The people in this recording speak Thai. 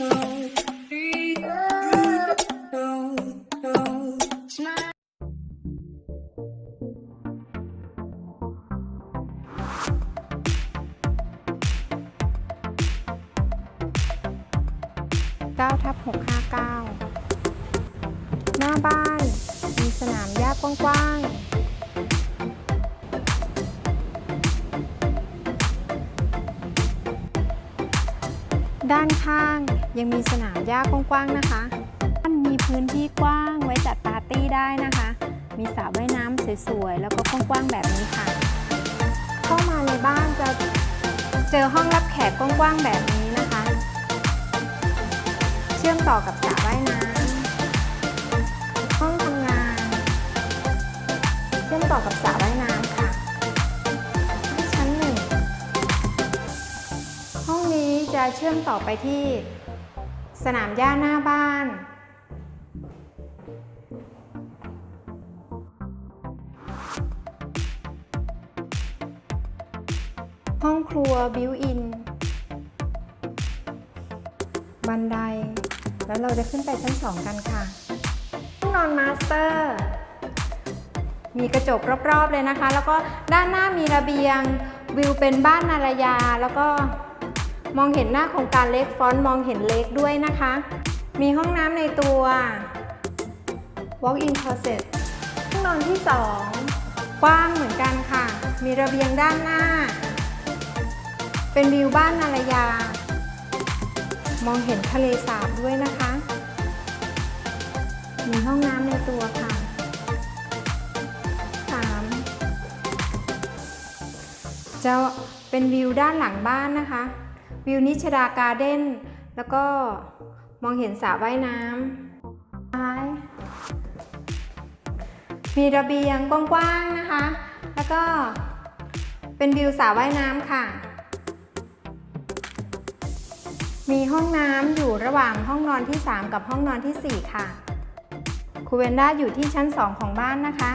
9ทับ659 หน้าบ้าน มีสนามหญ้ากว้างๆ ด้านข้างยังมีสนามหญ้ากว้างๆนะคะบ้านมีพื้นที่กว้างไว้จัดปาร์ตี้ได้นะคะ มีสระว่ายน้ำสวยๆ แล้วก็กว้างๆแบบนี้ค่ะ เข้ามาในบ้านจะเจอห้องรับแขกกว้างๆแบบนี้นะคะ เชื่อมต่อกับสระว่ายน้ำห้องทำงาน เชื่อมต่อกับสระว่ายน้ำค่ะ จะเชื่อมต่อไปที่สนามหญ้าหน้าบ้าน ห้องครัวบิวอิน บันได แล้วเราจะขึ้นไปชั้น2กันค่ะ ห้องนอนมาสเตอร์ มีกระจกรอบๆเลยนะคะ แล้วก็ด้านหน้ามีระเบียงวิวเป็นบ้านนารยาแล้วก็ มองเห็นหน้าโครงการเล็กฟอนต์มองเห็นเล็กด้วยนะคะ มีห้องน้ำในตัว walk-in closet ห้องนอนที่ 2 กว้างเหมือนกันค่ะ มีระเบียงด้านหน้า เป็นวิวบ้านนารยา มองเห็นทะเลสาบด้วยนะคะ มีห้องน้ำในตัวค่ะ 3. จะเป็นวิวด้านหลังบ้านนะคะ วิวนิชดาการ์เด้น แล้วก็มองเห็นสระว่ายน้ำซ้ายมีระเบียงกว้างๆนะคะ แล้วก็เป็นวิวสระว่ายน้ำค่ะ มีห้องน้ำอยู่ระหว่างห้องนอนที่ 3 กับห้องนอนที่ 4 ค่ะ คูเวนด้าอยู่ที่ชั้น 2 ของบ้านนะคะ